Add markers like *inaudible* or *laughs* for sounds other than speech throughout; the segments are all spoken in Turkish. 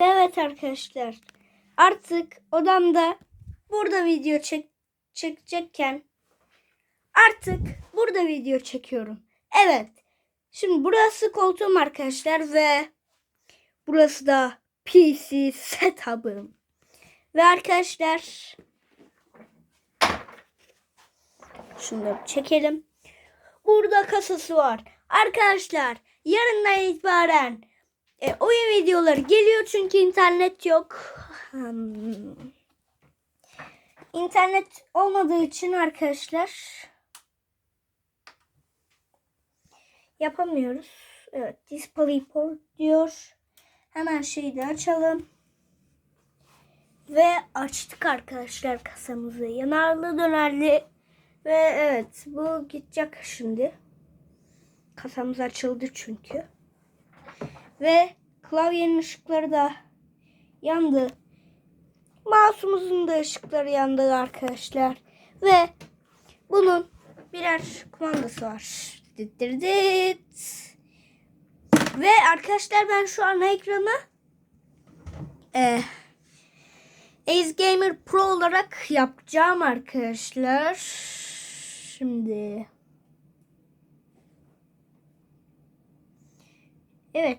Evet arkadaşlar. Artık odamda burada video çek çekecekken artık burada video çekiyorum. Evet. Şimdi burası koltuğum arkadaşlar ve burası da PC setup'ım. Ve arkadaşlar şunları çekelim. Burada kasası var. Arkadaşlar yarından itibaren e, oyun videoları geliyor çünkü internet yok. Hmm. İnternet olmadığı için arkadaşlar yapamıyoruz. Evet, display diyor. Hemen şeyi de açalım. Ve açtık arkadaşlar kasamızı. Yanarlı dönerli. Ve evet bu gidecek şimdi. Kasamız açıldı çünkü. Ve klavyenin ışıkları da yandı. Mouse'umuzun da ışıkları yandı arkadaşlar. Ve bunun birer kumandası var. Dit dit dit. Ve arkadaşlar ben şu an ekranı e, Ace Gamer Pro olarak yapacağım arkadaşlar. Şimdi Evet.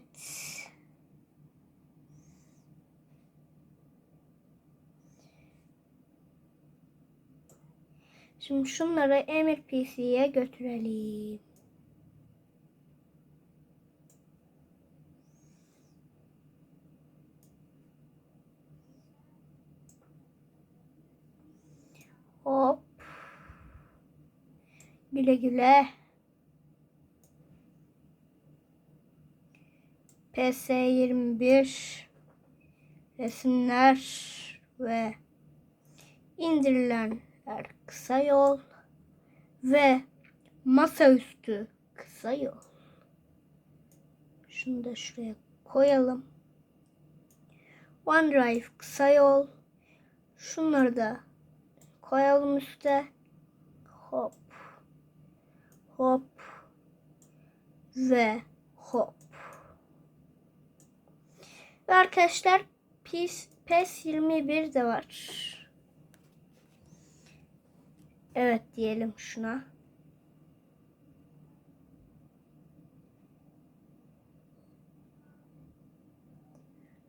Şimdi şunları Emir PC'ye götürelim. Hop. Güle güle. PS21 resimler ve indirilenler kısa yol ve masaüstü kısa yol. Şunu da şuraya koyalım. OneDrive kısa yol. Şunları da koyalım üste. Hop. Hop. Ve hop. Ve arkadaşlar PES, PES 21 de var. Evet diyelim şuna.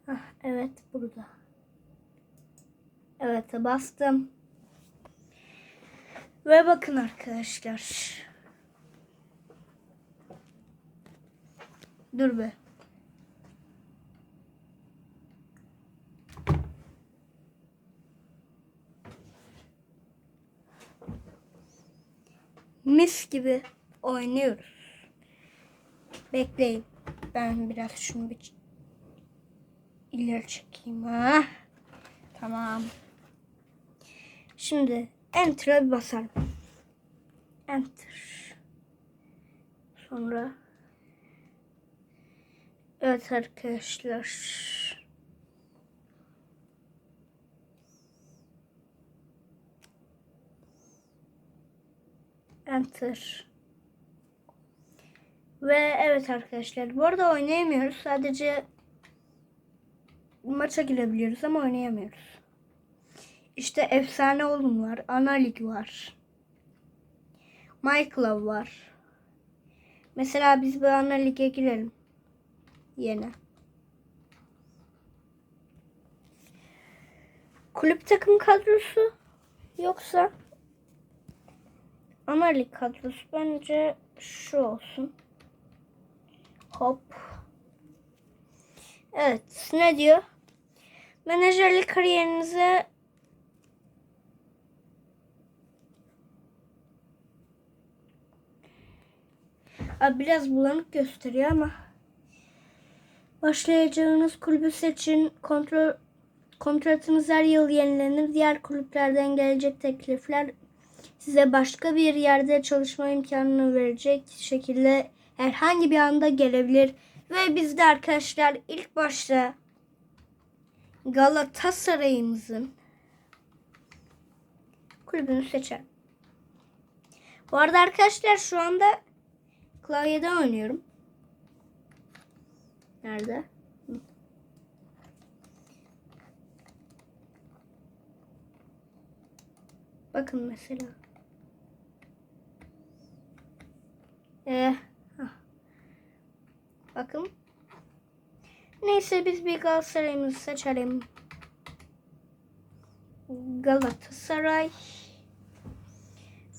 Ah, evet burada. Evet bastım. Ve bakın arkadaşlar. Dur be. Mis gibi oynuyoruz. Bekleyin. Ben biraz şunu bir ileri çekeyim ha. Tamam. Şimdi enter'a bir basarım. Enter. Sonra Evet arkadaşlar. Enter. Ve evet arkadaşlar. Bu arada oynayamıyoruz. Sadece maça girebiliyoruz ama oynayamıyoruz. İşte efsane oğlum var. Ana lig var. My Club var. Mesela biz bu ana lige girelim. Yine. Kulüp takım kadrosu yoksa ana kadrosu bence şu olsun. Hop. Evet. Ne diyor? Menajerlik kariyerinize Abi biraz bulanık gösteriyor ama başlayacağınız kulübü seçin. Kontrol kontratınız her yıl yenilenir. Diğer kulüplerden gelecek teklifler size başka bir yerde çalışma imkanını verecek şekilde herhangi bir anda gelebilir. Ve biz de arkadaşlar ilk başta Galatasaray'ımızın kulübünü seçelim. Bu arada arkadaşlar şu anda klavyede oynuyorum. Nerede? Bakın mesela. Ee, bakın. Neyse biz bir Galatasaray'ımızı seçelim. Galatasaray.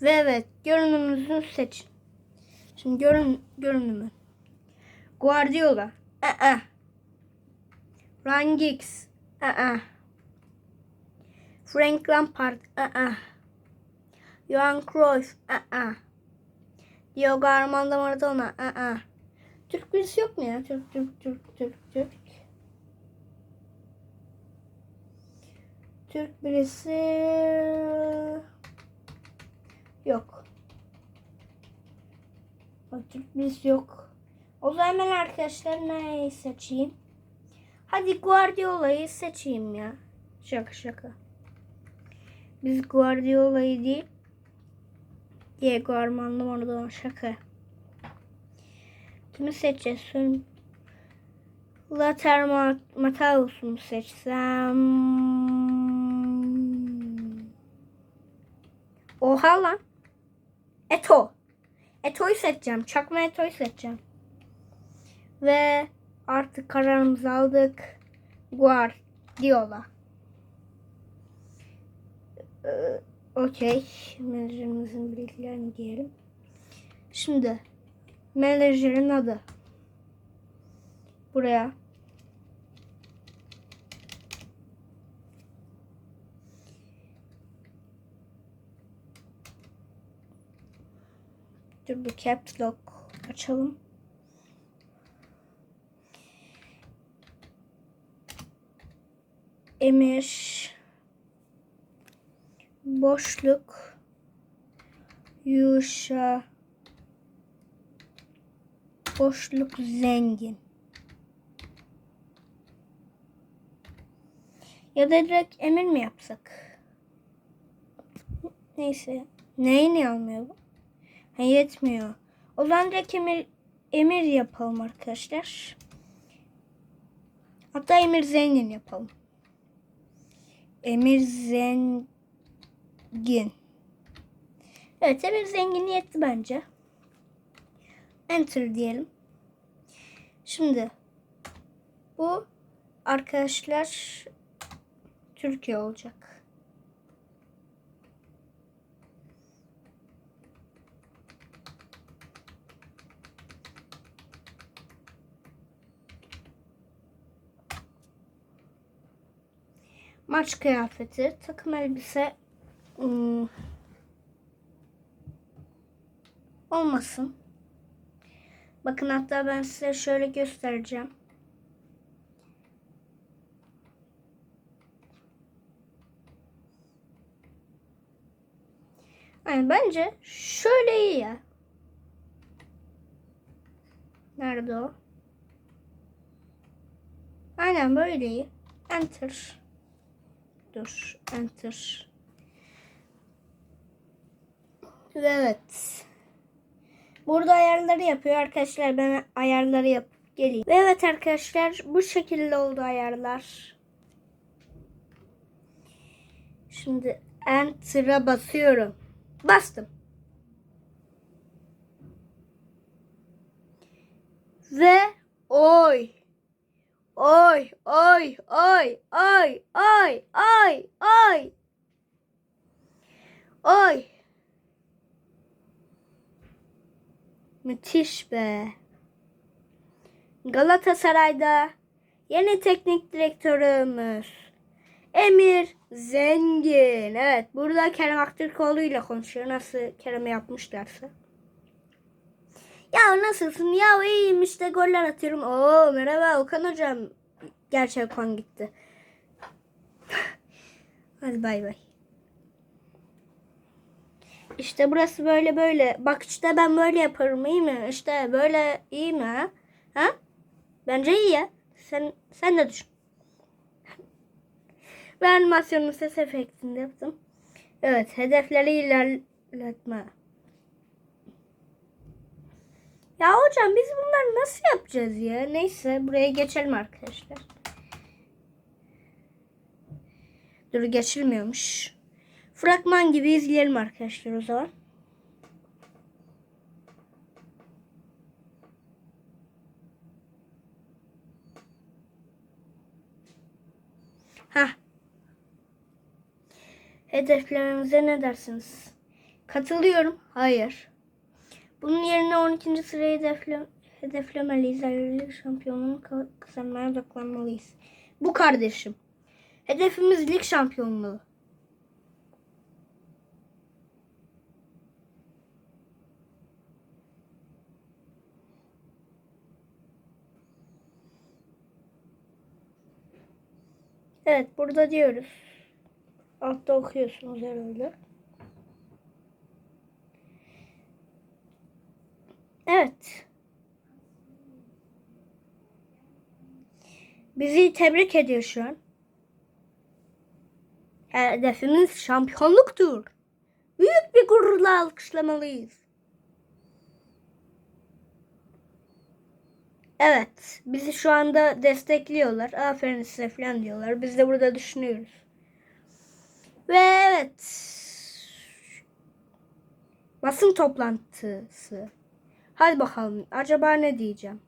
Ve evet görünümünüzü seçin. Şimdi görün görünümü. Guardiola. Aa. Ryan Giggs. Aa. Frank Lampard. Aa. Johan Cruyff. Aa. Diego Armando Maradona. Aa. Türk birisi yok mu ya? Türk, Türk, Türk, Türk, Türk. Türk birisi yok. Türk birisi yok. O zaman ben arkadaşlar neyi seçeyim? Hadi Guardiola'yı seçeyim ya. Şaka şaka. Biz Guardiola'yı değil Diego Armando Maradona şaka. Kimi seçeceğiz? Söyle. Later Ma- Matthäus'u mu seçsem? Oha lan. Eto. Eto'yu seçeceğim. Çakma Eto'yu seçeceğim. Ve artık kararımızı aldık. Guardiola. Ee, Okey. Menajerimizin bilgilerini diyelim. Şimdi menajerin adı. Buraya. Dur bir caps lock açalım. Emir boşluk Yuşa boşluk zengin. Ya da direkt emir mi yapsak? Neyse neyini almıyor bu? Ha, yetmiyor. O zaman direkt emir, emir yapalım arkadaşlar. Hatta emir zengin yapalım. Emir zengin Zengin. Evet Emir zengin yetti bence. Enter diyelim. Şimdi bu arkadaşlar Türkiye olacak. Maç kıyafeti, takım elbise Olmasın. Bakın hatta ben size şöyle göstereceğim. Yani bence şöyle iyi ya. Nerede o? Aynen böyle iyi. Enter. Dur. Enter. Ve evet. Burada ayarları yapıyor arkadaşlar. Ben ayarları yapıp geleyim. Ve evet arkadaşlar bu şekilde oldu ayarlar. Şimdi Enter'a basıyorum. Bastım. Ve oy. Oy, oy, oy, oy, oy, oy, oy. Oy. Müthiş be. Galatasaray'da yeni teknik direktörümüz Emir Zengin. Evet burada Kerem Aktürkoğlu ile konuşuyor. Nasıl Kerem'e yapmışlarsa. Ya nasılsın? Ya iyiyim işte goller atıyorum. Oo merhaba Okan hocam. Gerçi Okan gitti. *laughs* Hadi bay bay. İşte burası böyle böyle. Bak işte ben böyle yaparım iyi mi? İşte böyle iyi mi ha? Bence iyi ya. Sen sen de düşün. Ve animasyonun ses efektini de yaptım. Evet hedefleri ilerletme. Ya hocam biz bunları nasıl yapacağız ya? Neyse buraya geçelim arkadaşlar. Dur geçilmiyormuş. Fragman gibi izleyelim arkadaşlar o zaman. Ha. Hedeflememize ne dersiniz? Katılıyorum. Hayır. Bunun yerine 12. sırayı hedefle, hedeflemeliyiz. Ayrıca şampiyonluğunu ka- kazanmaya odaklanmalıyız. Bu kardeşim. Hedefimiz lig şampiyonluğu. Evet burada diyoruz. Altta okuyorsunuz herhalde. Evet. Bizi tebrik ediyor şu an. Hedefimiz şampiyonluktur. Büyük bir gururla alkışlamalıyız. Evet, bizi şu anda destekliyorlar. Aferin size falan diyorlar. Biz de burada düşünüyoruz. Ve evet. Basın toplantısı. Hadi bakalım. Acaba ne diyeceğim?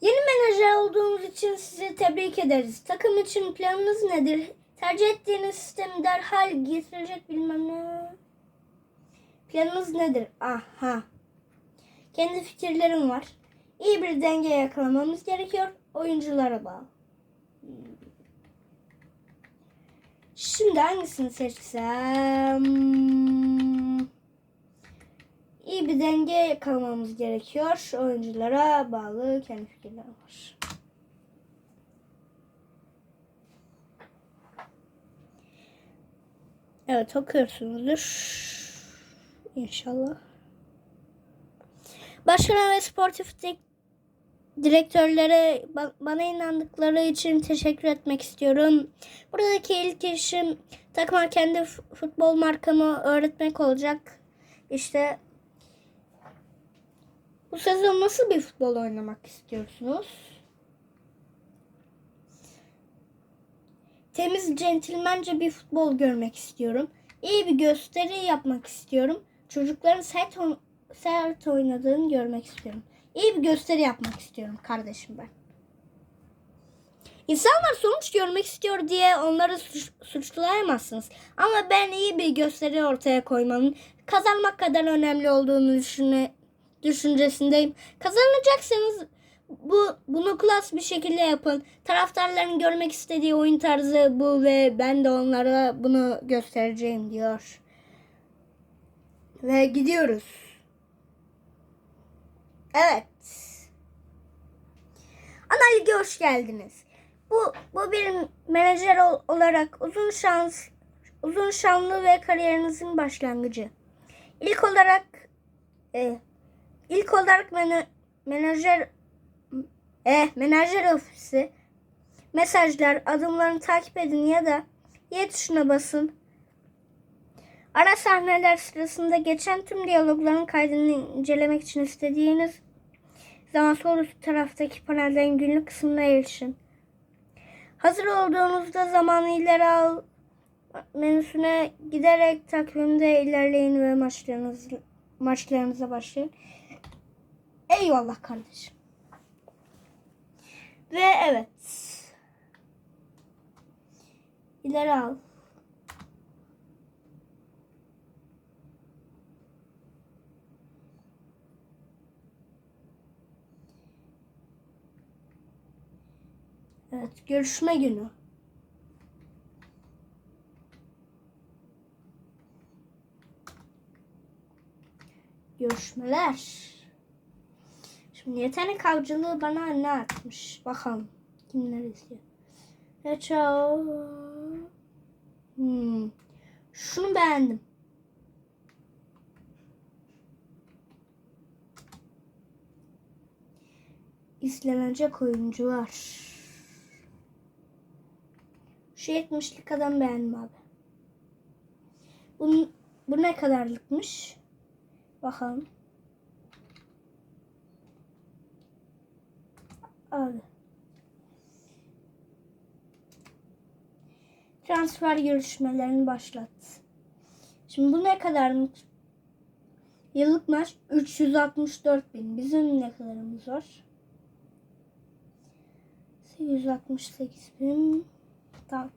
Yeni menajer olduğunuz için sizi tebrik ederiz. Takım için planınız nedir? Tercih ettiğiniz sistemi derhal getirecek bilmem ne. Planınız nedir? Aha. Kendi fikirlerim var. İyi bir denge yakalamamız gerekiyor. Oyunculara bağlı. Şimdi hangisini seçsem? İyi bir denge yakalamamız gerekiyor. Oyunculara bağlı kendi fikirlerim var. Evet okuyorsunuzdur. İnşallah. Başkan ve sportif di- direktörlere ba- bana inandıkları için teşekkür etmek istiyorum. Buradaki ilk işim takıma kendi futbol markamı öğretmek olacak. İşte bu sezon nasıl bir futbol oynamak istiyorsunuz? Temiz, centilmence bir futbol görmek istiyorum. İyi bir gösteri yapmak istiyorum. Çocukların sert, oyn- sert oynadığını görmek istiyorum. İyi bir gösteri yapmak istiyorum kardeşim ben. İnsanlar sonuç görmek istiyor diye onları suç, suçlayamazsınız. Ama ben iyi bir gösteri ortaya koymanın kazanmak kadar önemli olduğunu düşüne, düşüncesindeyim. Kazanacaksınız bu bunu klas bir şekilde yapın. Taraftarların görmek istediği oyun tarzı bu ve ben de onlara bunu göstereceğim diyor. Ve gidiyoruz. Evet. Ana Lig'e hoş geldiniz. Bu bu bir menajer ol- olarak uzun şans uzun şanlı ve kariyerinizin başlangıcı. İlk olarak e, ilk olarak mena- menajer e, menajer ofisi mesajlar adımlarını takip edin ya da Y tuşuna basın. Ara sahneler sırasında geçen tüm diyalogların kaydını incelemek için istediğiniz zaman sol taraftaki panelden günlük kısmına erişin. Hazır olduğunuzda zamanı ileri al menüsüne giderek takvimde ilerleyin ve maçlarınız, maçlarınıza başlayın. Eyvallah kardeşim. Ve evet. İleri al. Evet, görüşme günü. Görüşmeler. Şimdi yetenek avcılığı bana ne atmış? Bakalım. Kimler izliyor? Reço. Hmm. Şunu beğendim. İzlenecek oyuncular. Şu 70'lik adam beğendim abi. Bunun, bu ne kadarlıkmış? Bakalım. Abi. Transfer görüşmelerini başlat. Şimdi bu ne kadarmış? Yıllık maaş 364 bin. Bizim ne kadarımız var? 868 bin. Tamam.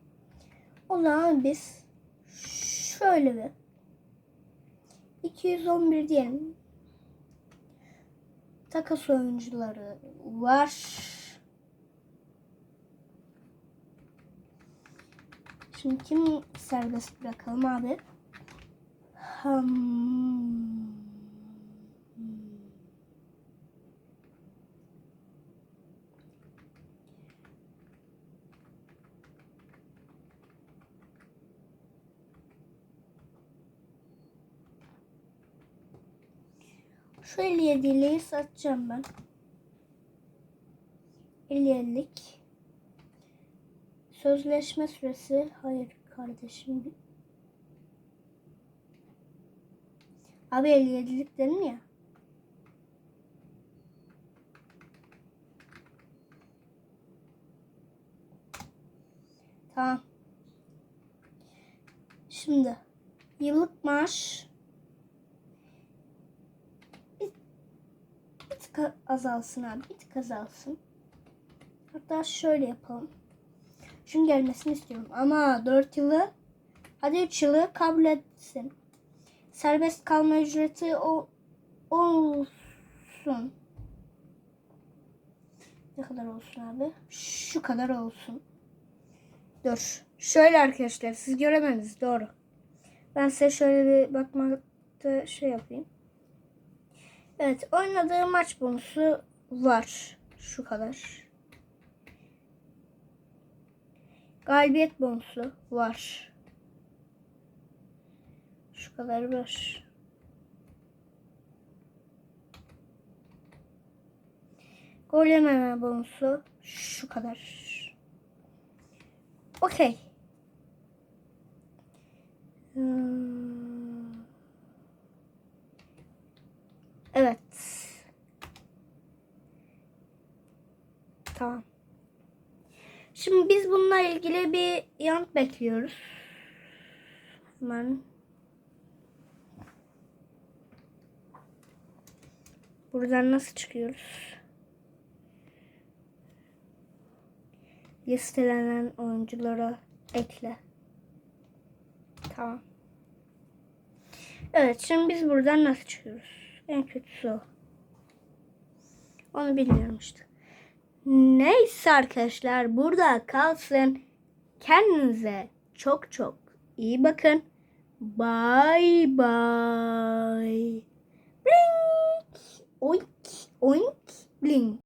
O zaman biz şöyle bir 211 diyelim. Takas oyuncuları var. Şimdi kim serbest bırakalım abi? Hmm. Şu 57'liği satacağım ben. 57'lik. Sözleşme süresi hayır kardeşim. Abi 57'lik dedim ya. Tamam. Şimdi yıllık maaş bir, bir tık azalsın abi. Bir tık azalsın. Hatta şöyle yapalım. Şunun gelmesini istiyorum. Ama 4 yılı hadi 3 yılı kabul etsin. Serbest kalma ücreti o olsun. Ne kadar olsun abi? Şu kadar olsun. Dur. Şöyle arkadaşlar siz göremediniz doğru. Ben size şöyle bir bakmakta şey yapayım. Evet oynadığı maç bonusu var. Şu kadar. Galibiyet bonusu var. Şu kadar var. Gol yememe bonusu şu kadar. Okey. Hmm. Evet. Tamam. Şimdi biz bununla ilgili bir yanıt bekliyoruz. Hemen. Buradan nasıl çıkıyoruz? Listelenen oyunculara ekle. Tamam. Evet şimdi biz buradan nasıl çıkıyoruz? En kötüsü o. Onu bilmiyorum işte. Neyse arkadaşlar burada kalsın. Kendinize çok çok iyi bakın. Bye bye. Blink. Oink oink blink.